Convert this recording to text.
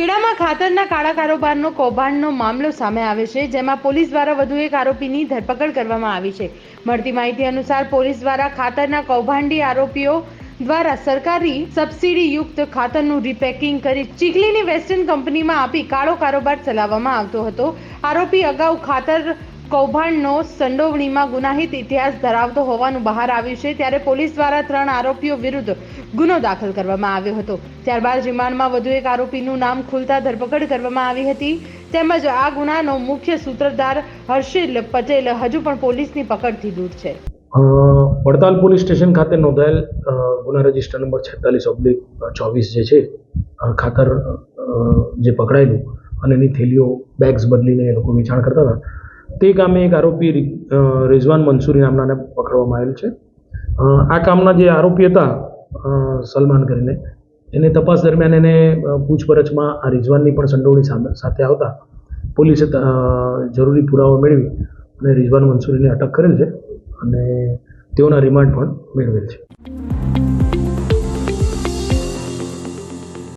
સુરતમાં ખાતરના કાળા કારોબારનો કૌભાંડનો મામલો સામે આવે છે, જેમાં પોલીસ દ્વારા વધુ એક આરોપીની ધરપકડ કરવામાં આવી છે. મળતી માહિતી અનુસાર પોલીસ દ્વારા ખાતરના કૌભાંડી આરોપીઓ દ્વારા સરકારી સબસિડીયુક્ત ખાતરનું રીપેકિંગ કરી ચીખલીની વેસ્ટર્ન કંપનીમાં આપી કાળો કારોબાર ચલાવવામાં આવતો હતો. આરોપી અગાઉ ખાતર કૌભાંડનો સંડોવણીમાં ગુનાહિત ઇતિહાસ ધરાવતો હોવાનું બહાર આવ્યું છે, ત્યારે પોલીસ દ્વારા ત્રણ આરોપીઓ વિરુદ્ધ ગુનો દાખલ કરવામાં આવ્યો હતો. ત્યારબાદ રિમાન્ડમાં વધુ એક આરોપીનું નામ ખુલતા ધરપકડ કરવામાં આવી હતી. તેમજ આ ગુનાનો મુખ્ય સૂત્રધાર હર્ષિલ પટેલ હજુ પણ પોલીસની પકડથી દૂર છે. વડતાલ પોલીસ સ્ટેશન ખાતે નોંધાયેલ ગુના રજિસ્ટર નંબર છેતાલીસ ઓબ્લિક ચોવીસ જે છે ખાતર જે પકડાયેલું અને એની થેલીઓ, બેગ્સ બદલીને એ લોકો વેચાણ કરતા હતા. તે કામે એક આરોપી રિઝવાન મંસૂરી નામનાને પકડવામાં આવેલ છે. આ કામના જે આરોપી હતા સલમાન કરીને, એને તપાસ દરમિયાન એને પૂછપરછમાં આ રિઝવાનની પણ સંડોવણી સામે, સાથે આવતા પોલીસે જરૂરી પુરાવા મેળવી અને રિઝવાન મંસૂરીને અટક કરેલ છે અને તેઓના રિમાન્ડ પણ મેળવેલ છે.